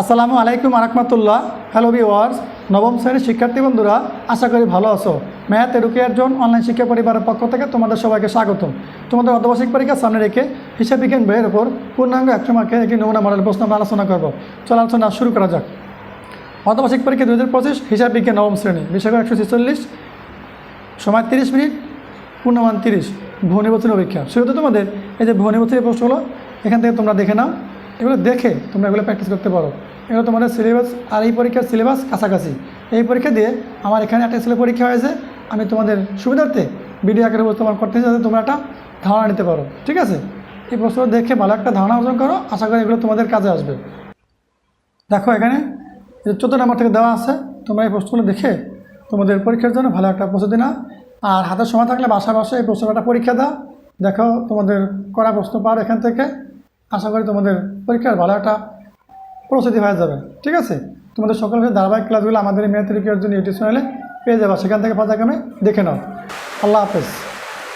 আসসালামু আলাইকুম আরাকমাতুল্লাহ। Hello viewers নবম শ্রেণির শিক্ষার্থী বন্ধুরা, আশা করি ভালো আছো। ম্যাথ এডুকেয়ার জোন অনলাইন শিক্ষা পরিবারের পক্ষ থেকে তোমাদের সবাইকে স্বাগত। তোমাদের অর্ধবার্ষিক পরীক্ষা সামনে রেখে হিসাব বিজ্ঞান বইয়ের উপর পূর্ণাঙ্গ একশো মার্কের একটি নমুনা মডেল প্রশ্ন আমরা আলোচনা করব। চলো আলোচনা শুরু করা যাক। অর্ধবার্ষিক পরীক্ষা দু হাজার পঁচিশ, হিসাব বিজ্ঞান নবম শ্রেণি, বিষয় একশো ছেচল্লিশ, সময় তিরিশ মিনিট, পূর্ণমান তিরিশ ভূনিবচন অপেক্ষা শুরুতে তোমাদের এই যে ভূনিবচনের প্রশ্নগুলো, এখান থেকে তোমরা দেখে নাও। এগুলো দেখে তোমরা এগুলো প্র্যাকটিস করতে পারো। এগুলো তোমাদের সিলেবাস আর এই পরীক্ষার সিলেবাস কাছাকাছি। এই পরীক্ষা দিয়ে আমার এখানে একটা ছেলে পরীক্ষা হয়েছে, আমি তোমাদের সুবিধার্থে ভিডিও আকারে উপস্থাপন করতে যাতে তোমরা একটা ধারণা নিতে পারো, ঠিক আছে? এই প্রশ্নগুলো দেখে ভালো একটা ধারণা অর্জন করো, আশা করি এগুলো তোমাদের কাজে আসবে। দেখো এখানে চোদ্দ নম্বর থেকে দেওয়া আছে, তোমরা এই প্রশ্নগুলো দেখে তোমাদের পরীক্ষার জন্য ভালো একটা প্রস্তুতি নাও। আর হাতের সময় থাকলে বাসা বাসা এই প্রশ্নটা পরীক্ষা দাও। দেখো তোমাদের করা প্রশ্ন পাও এখান থেকে। আশা করি তোমাদের পরীক্ষার ভালো একটা প্রস্তুতি হয়ে যাবে। ঠিক আছে? তোমাদের সকল ধারাবাহিক ক্লাসগুলো আমাদের মেয়ে পরীক্ষার জন্য ইউটিউব চ্যানেলে পেয়ে যাবে। সেখান থেকে পর্যায়ক্রমে দেখে নাও। আল্লাহ হাফেজ।